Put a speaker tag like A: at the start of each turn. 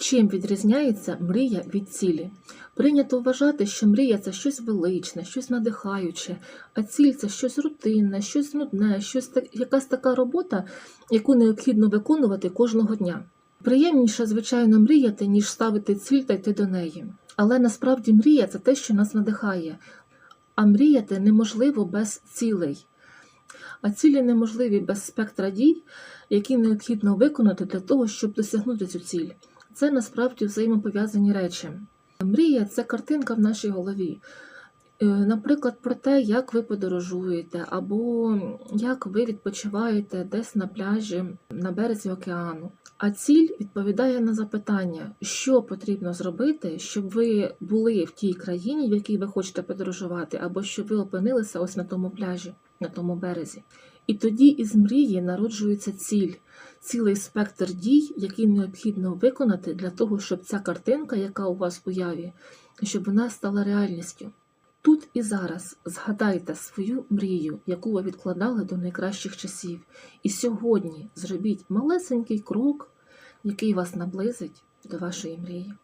A: Чим відрізняється мрія від цілі? Прийнято вважати, що мрія це щось величне, щось надихаюче, а ціль це щось рутинне, щось нудне, щось так, якась така робота, яку необхідно виконувати кожного дня. Приємніше, звичайно, мріяти, ніж ставити ціль та йти до неї. Але насправді мрія це те, що нас надихає. А мріяти неможливо без цілей. А цілі неможливі без спектра дій, які необхідно виконати для того, щоб досягнути цю ціль. Це насправді взаємопов'язані речі. Мрія це картинка в нашій голові. Е, Наприклад, про те, як ви подорожуєте, або як ви відпочиваєте десь на пляжі на березі океану. А ціль відповідає на запитання, що потрібно зробити, щоб ви були в тій країні, в якій ви хочете подорожувати, або щоб ви опинилися ось на тому пляжі, на тому березі. І тоді із мрії народжується ціль, цілий спектр дій, які необхідно виконати для того, щоб ця картинка, яка у вас уяві, щоб вона стала реальністю. Тут і зараз згадайте свою мрію, яку ви відкладали до найкращих часів, і сьогодні зробіть малесенький крок, який вас наблизить до вашої мрії.